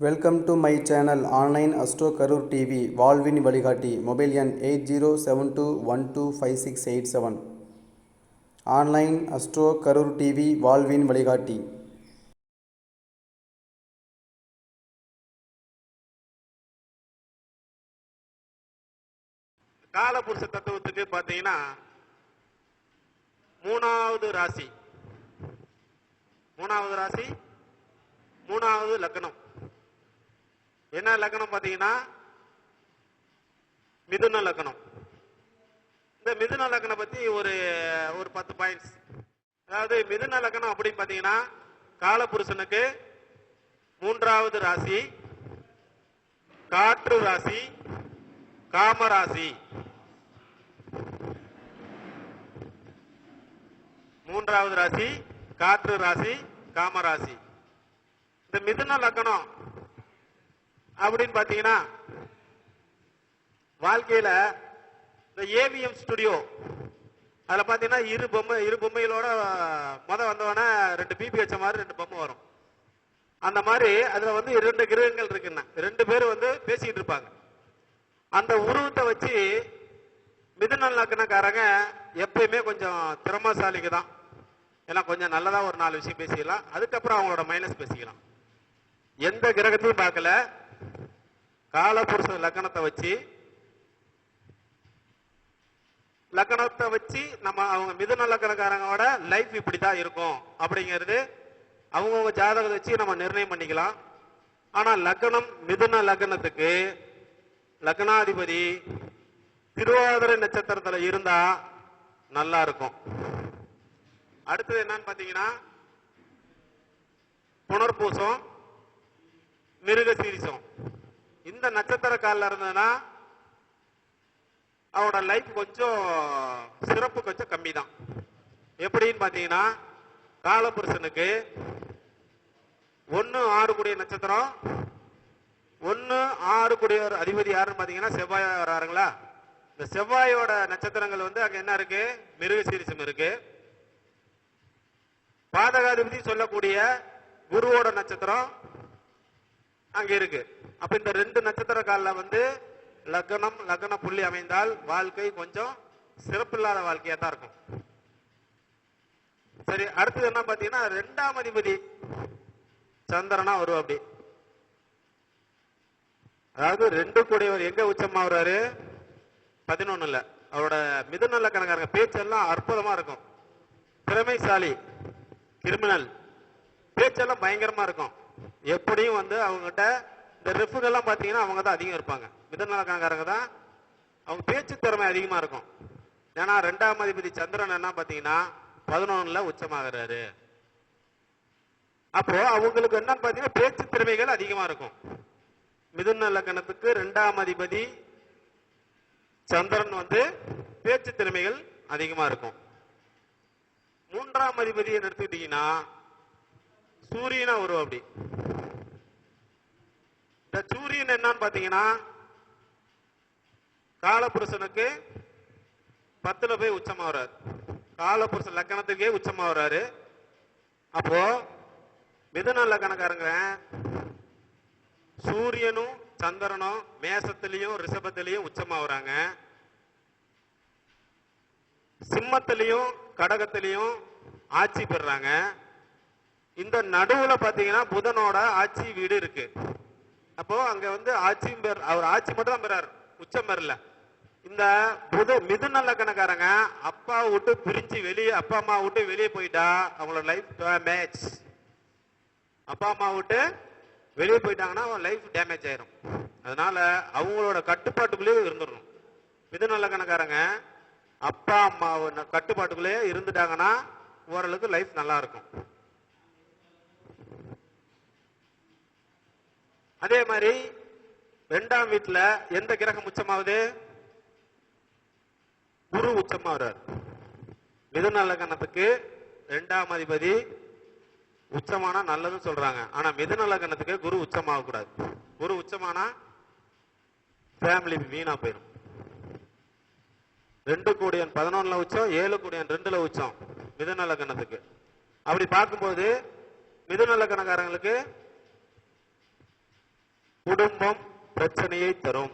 Welcome to my channel online astro Karur TV வாழ்வின் வழிகாட்டி mobile எண் eight zero seven two one two five six eight seven online astro Karur TV வாழ்வின் வழிகாட்டி காலபுருஷ தத்துவத்துக்கு பார்த்தீங்கன்னா மூணாவது ராசி. மூணாவது ராசி மூணாவது லக்னம். என்ன லக்னம் பார்த்தீங்கன்னா? மிதுன லக்னம் இந்த மிதுன லக்னம் பத்தி ஒரு ஒரு பத்து பாயிண்ட்ஸ் அதாவது மிதுன லக்னம் அப்படின்னு பார்த்தீங்கன்னா காலபுருஷனுக்கு மூன்றாவது ராசி காற்று ராசி காமராசி மூன்றாவது ராசி காற்று ராசி காமராசி இந்த மிதுன லக்னம் அப்படின்னு பாத்தீங்கன்னா வாழ்க்கையில இந்த ஏவிஎம் ஸ்டுடியோ அதுல பாத்தீங்கன்னா இரு பொம்மை இரு பொம்மைகளோட முத வந்தவொடனே ரெண்டு பிபி வச்ச மாதிரி ரெண்டு பொம்மை வரும். அந்த மாதிரி அதுல வந்து இரண்டு கிரகங்கள் இருக்குன்னா ரெண்டு பேரும் வந்து பேசிக்கிட்டு இருப்பாங்க. அந்த உருவத்தை வச்சு மிதுன லக்னக்காரங்க எப்பயுமே கொஞ்சம் திறமசாலிக்கு தான். ஏன்னா கொஞ்சம் நல்லதா ஒரு நாலு விஷயம் பேசிக்கலாம். அதுக்கப்புறம் அவங்களோட மைனஸ் பேசிக்கலாம். எந்த கிரகத்தையும் பார்க்கல. காலபுருஷ லக்கணத்தை வச்சு லக்கணத்தை வச்சு நம்ம அவங்க மிதுன லக்கணக்காரங்களோட லைஃப் இப்படி தான் இருக்கும். அப்படிங்கிறது அவங்கவுங்க ஜாதகத்தை வச்சு நம்ம நிர்ணயம் பண்ணிக்கலாம். ஆனா லக்கணம் மிதுன லக்னத்துக்கு லக்னாதிபதி திருவாதிரை நட்சத்திரத்துல இருந்தா நல்லா இருக்கும். அடுத்தது என்னன்னு பாத்தீங்கன்னா புனர்பூசம் மிருக சீரிசம். இந்த நட்சத்திர காலில் இருந்ததுன்னா அவரோட லைஃப் கொஞ்சம் சிறப்பு கொஞ்சம் கம்மி தான் எப்படின்னு பார்த்தீங்கன்னா காலபுருஷனுக்கு ஒன்று ஆறு கூடிய நட்சத்திரம் ஒன்று ஆறு கூடிய ஒரு அதிபதி யாருன்னு பார்த்தீங்கன்னா செவ்வாய் வராருங்களா இந்த செவ்வாயோட நட்சத்திரங்கள் வந்து அங்கே என்ன இருக்கு? மிருக சீரிசம் இருக்கு. பாதகாதிபதி சொல்லக்கூடிய குருவோட நட்சத்திரம் அங்க இருக்கு. அப்ப இந்த ரெண்டு நட்சத்திர காலில் வந்து லக்னம் லக்ன புள்ளி அமைந்தால் வாழ்க்கை கொஞ்சம் சிறப்பில்லாத வாழ்க்கையா தான் இருக்கும். சரி அடுத்தது என்ன பாத்தீங்கன்னா ரெண்டாம் அதிபதி சந்திரனா வரும் அப்படி. அதாவது ரெண்டு கூடியவர் எங்க உச்சமா வர்றாரு பதினொன்னுல. அவரோட மிதுன கணக்காரங்க பேச்செல்லாம் அற்புதமா இருக்கும். திறமைசாலி கிரிமினல். பேச்செல்லாம் பயங்கரமா இருக்கும். எப்படியும் வந்து அவங்ககிட்ட இந்த ரெஃபுகள்லாம் பாத்தீங்கன்னா அவங்க தான் அதிகம் இருப்பாங்க. மிதநலக்காரங்க தான். அவங்க பேச்சு திறமை அதிகமா இருக்கும். ஏன்னா ரெண்டாம் அதிபதி சந்திரன் என்ன பாத்தீங்கன்னா பதினொன்னுல உச்சமாகிறாரு. அப்போ அவங்களுக்கு என்னன்னு பார்த்தீங்கன்னா பேச்சு திறமைகள் அதிகமா இருக்கும். மிதுன லக்கணத்துக்கு ரெண்டாம் அதிபதி சந்திரன் வந்து பேச்சு திறமைகள் அதிகமா இருக்கும். மூன்றாம் அதிபதியை எடுத்துக்கிட்டீங்கன்னா சூரியனா வரும் அப்படி. இந்த சூரியன் என்னன்னு பாத்தீங்கன்னா காலபுருஷனுக்கு பத்துல போய் உச்சமா வர்றாரு காலபுருஷன் லக்கணத்துக்கே உச்சமா வர்றாரு அப்போ மிதன லக்கணக்காரங்க சூரியனும் சந்திரனும் மேசத்திலையும் ரிஷபத்திலையும் உச்சமா வராங்க சிம்மத்திலையும் கடகத்திலையும் ஆட்சி பெறாங்க இந்த நடுவுல பாத்தீங்கன்னா புதனோட ஆட்சி வீடு இருக்கு. அப்போ அங்க வந்து ஆட்சியும் பெற அவர் ஆட்சி மட்டும் தான் பெறாரு உச்சம் பெறல இந்த புத மிதுன லக்கணக்காரங்க அப்பா விட்டு பிரிஞ்சு வெளியே அப்பா அம்மா விட்டு வெளியே போயிட்டா அவங்களோட லைஃப் டேமேஜ் அப்பா அம்மா விட்டு வெளியே போயிட்டாங்கன்னா அவன் லைஃப் டேமேஜ் ஆயிரும். அதனால அவங்களோட கட்டுப்பாட்டுக்குள்ளேயே இருந்துடணும். மிதுன லக்கணக்காரங்க அப்பா அம்மா கட்டுப்பாட்டுக்குள்ளேயே இருந்துட்டாங்கன்னா ஓரளவுக்கு லைஃப் நல்லா இருக்கும். அதே மாதிரி ரெண்டாம் வீட்டுல எந்த கிரகம் உச்சமாவது குரு உச்சமாகிறார். மிதுன லக்னத்துக்கு ரெண்டாம் அதிபதி உச்சமானா நல்லதுன்னு சொல்றாங்க. ஆனா மிதுன லக்னத்துக்கு குரு உச்சமாக கூடாது குரு உச்சமானா ஃபேமிலி வீணா போயிடும் ரெண்டு கோடியன் பதினொன்னுல உச்சம் ஏழு கோடியன் ரெண்டுல உச்சம் மிதுன லக்னத்துக்கு அப்படி பார்க்கும்போது மிதுன லக்னக்காரங்களுக்கு குடும்பம் பிரச்சனையை தரும்.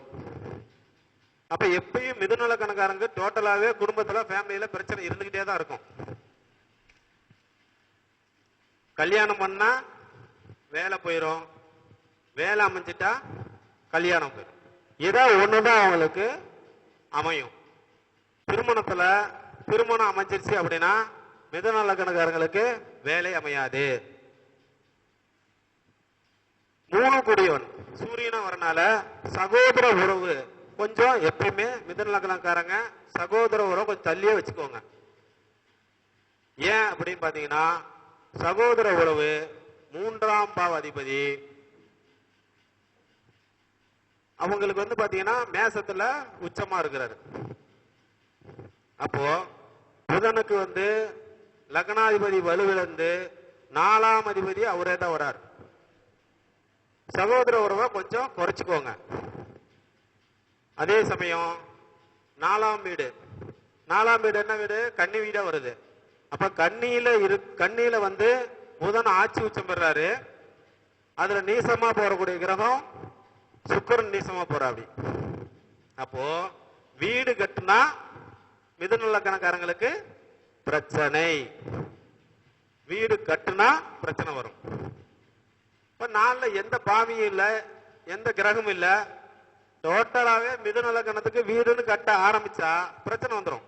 அப்ப எப்பயும் மிதுநல கணக்காரங்க டோட்டலாவே குடும்பத்துல ஃபேமிலியில பிரச்சனை இருந்துகிட்டே தான் இருக்கும். கல்யாணம் பண்ணா வேலை போயிடும் வேலை அமைஞ்சிட்டா கல்யாணம் போயிடும் ஏதோ ஒண்ணுதான் அவங்களுக்கு அமையும். திருமணத்துல திருமணம் அமைஞ்சிருச்சு அப்படின்னா மிதநல கணக்காரங்களுக்கு வேலை அமையாது. மூணு கூடியவன். சூரியனா வரனால சகோதர உறவு கொஞ்சம் எப்பயுமே மிதன லக்னக்காரங்க சகோதர உறவு கொஞ்சம் தள்ளியே வச்சுக்கோங்க. ஏன் அப்படின்னு பாத்தீங்கன்னா சகோதர உறவு மூன்றாம் பாவ அதிபதி அவங்களுக்கு வந்து பாத்தீங்கன்னா மேசத்துல உச்சமா இருக்கிறாரு. அப்போ புதனுக்கு வந்து லக்னாதிபதி வலுவிழந்து நாலாம் அதிபதி அவரே தான் வரார். சகோதர உறவை கொஞ்சம் குறைச்சிக்கோங்க. அதே சமயம் நாலாம் வீடு. நாலாம் வீடு என்ன வீடு? கன்னி வீடா வருது. அப்ப கண்ணியில இரு கண்ணியில வந்து புதன் ஆட்சி உச்சம் பெறாரு. அதுல நீசமா போறக்கூடிய கிரகம் சுக்கரன் நீசமா போறாப்படி அப்போ வீடு கட்டுனா மிதுன கணக்காரங்களுக்கு பிரச்சனை. வீடு கட்டுனா பிரச்சனை வரும். இப்ப நாளில் எந்த பாவியும் இல்லை எந்த கிரகமும் இல்லை. டோட்டலாகவே மிதுன லக்கணத்துக்கு வீடுன்னு கட்ட ஆரம்பிச்சா பிரச்சனை வந்துடும்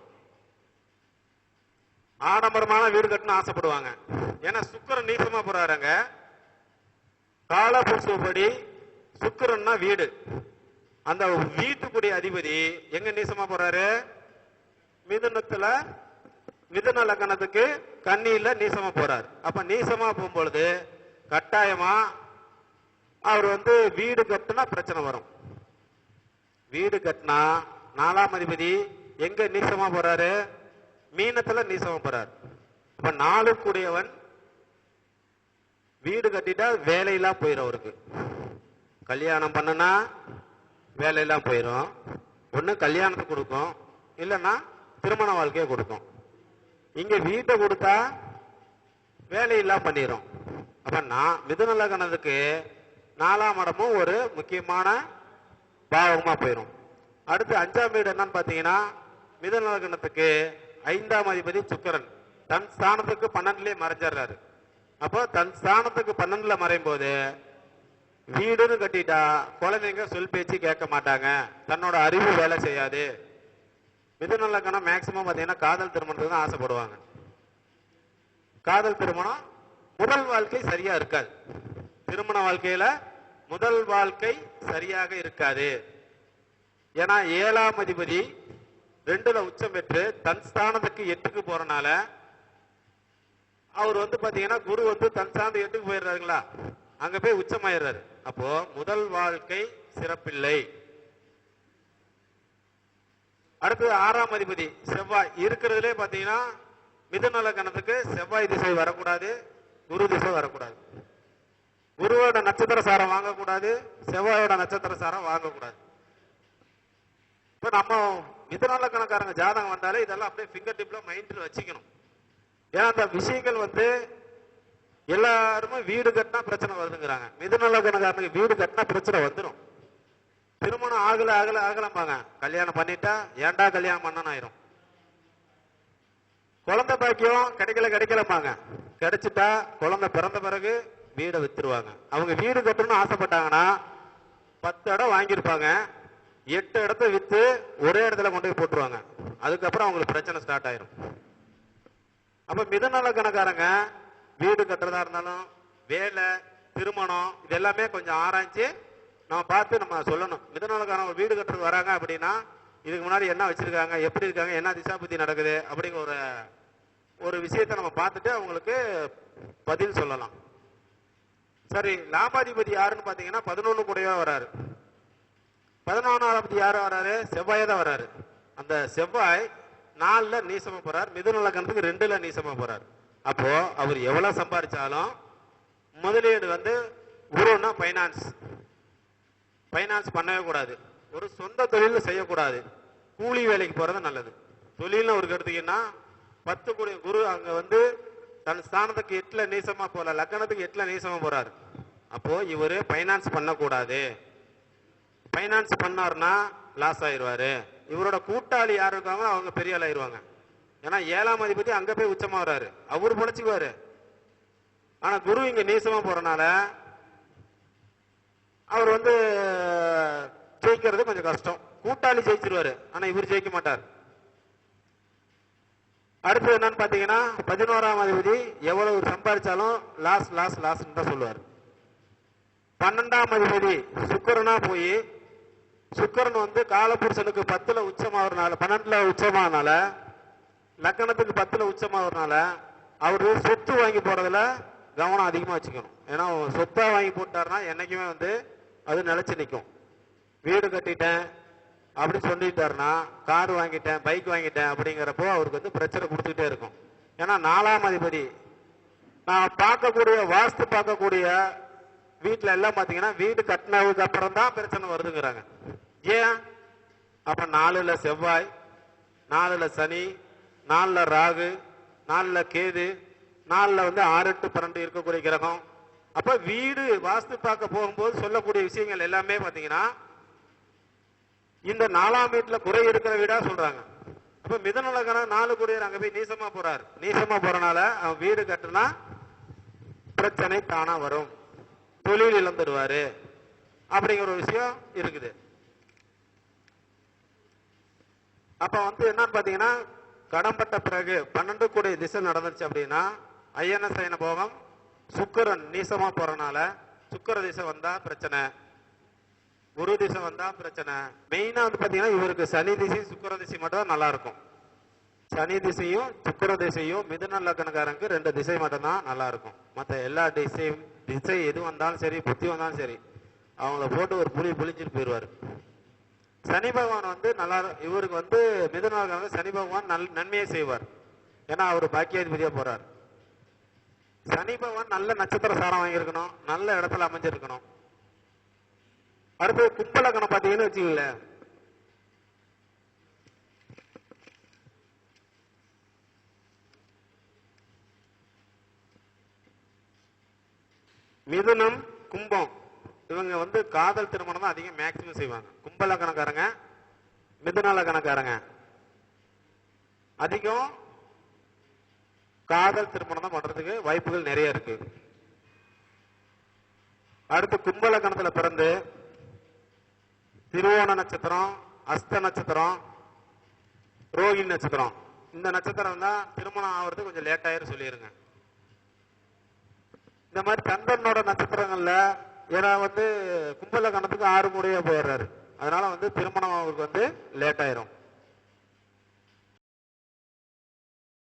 ஆடம்பரமான வீடு கட்டணும்னு ஆசைப்படுவாங்க. ஏன்னா சுக்கிரன் நீசமா போறாருங்க. காலபுருஷப்படி சுக்கிரன்னா வீடு. அந்த வீட்டுக்குடைய அதிபதி எங்க நீசமா போறாரு? மிதுனத்துல மிதுன லக்கணத்துக்கு கண்ணியில நீசமா போறாரு. அப்ப நீசமா போகும்பொழுது கட்டாயமா அவர் வந்து வீடு கட்டுனா பிரச்சனை வரும். வீடு கட்டினா நாலாம் அதிபதி எங்க நீசமா போறாரு? மீனத்துல நீசமா போறாரு. இப்ப நாலு கூடியவன் வீடு கட்டிட்டா வேலையெல்லாம் போயிடும் அவருக்கு. கல்யாணம் பண்ணனா வேலையெல்லாம் போயிடும் ஒன்று கல்யாணத்துக்கு கொடுக்கும். இல்லைன்னா திருமண வாழ்க்கையை கொடுக்கும். இங்க வீட்டை கொடுத்தா வேலையெல்லாம் பண்ணிடும் அப்ப நான் மிதுன நாலாம் இடமும் ஒரு முக்கியமான பாவகமாக போயிடும் அடுத்து அஞ்சாம் வீடு என்னன்னு பார்த்தீங்கன்னா மிதுன லக்னத்துக்கு ஐந்தாம் அதிபதி சுக்கரன். தன் ஸ்தானத்துக்கு பன்னெண்டுலேயே மறைஞ்சிடுறாரு. அப்போ தன் ஸ்தானத்துக்கு பன்னெண்டுல மறையும் போது வீடுன்னு கட்டிட்டா குழந்தைங்க சொல் பேச்சு கேட்க மாட்டாங்க. தன்னோட அறிவு வேலை செய்யாது. மிதுன லக்னம் மேக்சிமம் பார்த்தீங்கன்னா காதல் திருமணத்துக்கு தான் ஆசைப்படுவாங்க. காதல் திருமணம் முதல் வாழ்க்கை சரியா இருக்காது. திருமண வாழ்க்கையில முதல் வாழ்க்கை சரியாக இருக்காது. ஏன்னா ஏழாம் அதிபதி ரெண்டுல உச்சம் பெற்று தன் ஸ்தானத்துக்கு எட்டுக்கு போறனால அவர் வந்து பாத்தீங்கன்னா குரு வந்து தன் சார்ந்து எட்டுக்கு போயிடுறாருங்களா? அங்க போய் உச்சமாயிடுறாரு. அப்போ முதல் வாழ்க்கை சிறப்பில்லை. அடுத்தது ஆறாம் அதிபதி செவ்வாய். இருக்கிறதுலே பாத்தீங்கன்னா மிதநல கணத்துக்கு செவ்வாய் திசை வரக்கூடாது குரு திசை வரக்கூடாது. குருவோட நட்சத்திர சாரம் வாங்கக்கூடாது செவ்வாயோட நட்சத்திர சாரம் வாங்கக்கூடாது. இப்ப நம்ம மிதுநல கணக்காரங்க ஜாதகம் வந்தாலே இதெல்லாம் அப்படியே ஃபிங்கர் டிப்ல மைண்ட்ல வச்சுக்கணும். ஏன்னா அந்த விஷயங்கள் வந்து எல்லாருமே வீடு கட்டினா பிரச்சனை வருதுங்கிறாங்க. மிதநல கணக்காரனுக்கு வீடு கட்டினா பிரச்சனை வந்துடும் திருமணம் ஆகல ஆகல ஆகலம்பாங்க. கல்யாணம் பண்ணிட்டா ஏன்டா கல்யாணம் பண்ணனு ஆயிரும். குழந்தை பாக்கியம் கிடைக்கல கிடைக்கலம்பாங்க. கிடைச்சிட்டா குழந்தை பிறந்த பிறகு வீடை வித்துருவாங்க. அவங்க வீடு கட்டணும்னு ஆசைப்பட்டாங்கன்னா பத்து இடம் வாங்கியிருப்பாங்க. எட்டு இடத்த வித்து ஒரே இடத்துல கொண்டு போய் போட்டுருவாங்க. அதுக்கப்புறம் அவங்களுக்கு பிரச்சனை ஸ்டார்ட் ஆயிரும். அப்ப மிதநல கணக்காரங்க வீடு கட்டுறதா இருந்தாலும் வேலை திருமணம் இது எல்லாமே கொஞ்சம் ஆராய்ஞ்சு நம்ம பார்த்து நம்ம சொல்லணும். மிதநலக்காரங்க வீடு கட்டுறது வராங்க அப்படின்னா இதுக்கு முன்னாடி என்ன வச்சிருக்காங்க எப்படி இருக்காங்க என்ன திசாபுத்தி நடக்குது அப்படிங்கிற ஒரு ஒரு விஷயத்தை நம்ம பார்த்துட்டு அவங்களுக்கு பதில் சொல்லலாம். சரி லாபாதிபதி யாருன்னு பாத்தீங்கன்னா பதினொன்னு கூடவே வராரு. பதினொன்னாவது யாரு வராரு? செவ்வாயே தான் வராரு. அந்த செவ்வாய் நாலுல நீசமா போறார் மிதுன லக்கணத்துக்கு ரெண்டுல நீசமா போறார். அப்போ அவர் எவ்வளவு சம்பாதிச்சாலும் முதலீடு வந்து குருன்னா பைனான்ஸ் பைனான்ஸ் பண்ணவே கூடாது. ஒரு சொந்த தொழில் செய்யக்கூடாது. கூலி வேலைக்கு போறது நல்லது. தொழில்னு ஒரு எடுத்தீங்கன்னா பத்து கோடி குரு அங்க வந்து தன் ஸ்தானத்துக்கு எட்டுல நீசமா போல லக்கணத்துக்கு எட்டுல நீசமா போறாரு. அப்போ இவரு பைனான்ஸ் பண்ணக்கூடாது. ஃபைனான்ஸ் பண்ணாருன்னா லாஸ் ஆயிடுவாரு இவரோட கூட்டாளி யார் இருக்காங்களோ அவங்க பெரிய ஆள் ஆயிடுவாங்க ஏன்னா ஏழாம் அதிபதி அங்க போய் உச்சமா வர்றாரு. அவரு பொழைச்சுக்குவாரு. ஆனா குரு இங்க நீசமா போறனால அவர் வந்து ஜெயிக்கிறது கொஞ்சம் கஷ்டம். கூட்டாளி ஜெயிச்சிருவாரு. ஆனா இவர் ஜெயிக்க மாட்டார். அடுத்து என்னன்னு பாத்தீங்கன்னா பதினோராம் அதிபதி எவ்வளவு சம்பாதிச்சாலும் லாஸ் லாஸ் லாஸ் தான் சொல்லுவார். பன்னெண்டாம் அதிபதி சுக்கரனா போய் சுக்கரன் வந்து காலபுருஷனுக்கு பத்துல உச்சமாகறனால பன்னெண்டுல உச்சமாகனால லக்கணத்துக்கு பத்துல உச்சமாகறனால அவரு சொத்து வாங்கி போறதுல கவனம் அதிகமா வச்சுக்கணும். ஏன்னா சொத்தா வாங்கி போட்டாருன்னா என்னைக்குமே வந்து அது நிலைச்சு நிற்கும் வீடு கட்டிட்டேன் அப்படி சொல்லிட்டாருன்னா கார் வாங்கிட்டேன் பைக் வாங்கிட்டேன் அப்படிங்கிறப்போ அவருக்கு வந்து பிரச்சனை கொடுத்துக்கிட்டே இருக்கும். ஏன்னா நாலாம் அதிபதி நான் பார்க்கக்கூடிய வாஸ்து பார்க்கக்கூடிய வீட்டில் எல்லாம் பார்த்தீங்கன்னா வீடு கட்டினதுக்கு அப்புறம் தான் பிரச்சனை வருதுங்கிறாங்க. ஏன்? அப்போ நாலுல செவ்வாய் நாலுல சனி நாலில் ராகு நாலில் கேது நாலில் வந்து ஆறு எட்டு பன்னெண்டு இருக்கக்கூடிய கிரகம். அப்போ வீடு வாஸ்து பார்க்க போகும்போது சொல்லக்கூடிய விஷயங்கள் எல்லாமே பார்த்தீங்கன்னா இந்த நாலாம் வீட்டில் குறை இருக்கிற வீடாக சொல்கிறாங்க அப்போ மிதநலகன நாலு குடியர் அங்கே போய் நீசமாக போகிறார் நீசமாக போகிறனால அவன் வீடு கட்டுனா பிரச்சனை தானாக வரும். தொழில் இழந்துடுவாரு அப்படிங்கிற ஒரு விஷயம் இருக்குது. அப்ப வந்து என்னன்னு பாத்தீங்கன்னா கடம்பட்ட பிறகு பன்னெண்டு கோடி திசை நடந்துச்சு அப்படின்னா ஐயன சயன போகம் சுக்கிரன் நீசமா போறனால சுக்கர திசை வந்தா பிரச்சனை. குரு திசை வந்தா பிரச்சனை. மெயினா வந்து பாத்தீங்கன்னா இவருக்கு சனி திசை சுக்கர திசை மட்டும் தான் நல்லா இருக்கும். சனி திசையும் சுக்கர திசையும் மிதுன லக்கணக்காரங்க ரெண்டு திசை மட்டும் தான் நல்லா இருக்கும் மற்ற எல்லா திசையும் திசை எது வந்தாலும் சரி புத்தி வந்தாலும் சரி அவங்கள போட்டு ஒரு புளி புளிஞ்சிட்டு போயிடுவாரு சனி பகவான் வந்து நல்லா இவருக்கு வந்து மிதுன லக்கணம் சனி பகவான் நல் நன்மையை செய்வார். ஏன்னா அவர் பாக்கியாதிபதியா போறார். சனி பகவான் நல்ல நட்சத்திர சாரம் வாங்கியிருக்கணும் நல்ல இடத்துல அமைஞ்சிருக்கணும். அடுத்து கும்பலக்கணம் பார்த்தீங்கன்னு வச்சுக்கல மிதுனம் கும்பம். இவங்க வந்து காதல் திருமணம் தான் அதிகம் மேக்சிமம் செய்வாங்க. கும்பலக்கணக்காரங்க மிதுனலக்கணக்காரங்க அதிகம் காதல் திருமணம் தான் பண்றதுக்கு வாய்ப்புகள் நிறைய இருக்கு. அடுத்து கும்பலக்கணத்துல பிறந்து திருவோண நட்சத்திரம் அஸ்த நட்சத்திரம் ரோஹிணி நட்சத்திரம். இந்த நட்சத்திரம் தான் திருமணம் ஆகுறது கொஞ்சம் லேட் ஆயிரும் சொல்லிடுங்க இந்த மாதிரி சந்திரனோட நட்சத்திரங்கள்ல ஏன்னா வந்து கும்பல கணத்துக்கு ஆறு முறையா போயிடுறாரு. அதனால வந்து திருமணம் அவருக்கு வந்து லேட் ஆயிரும்.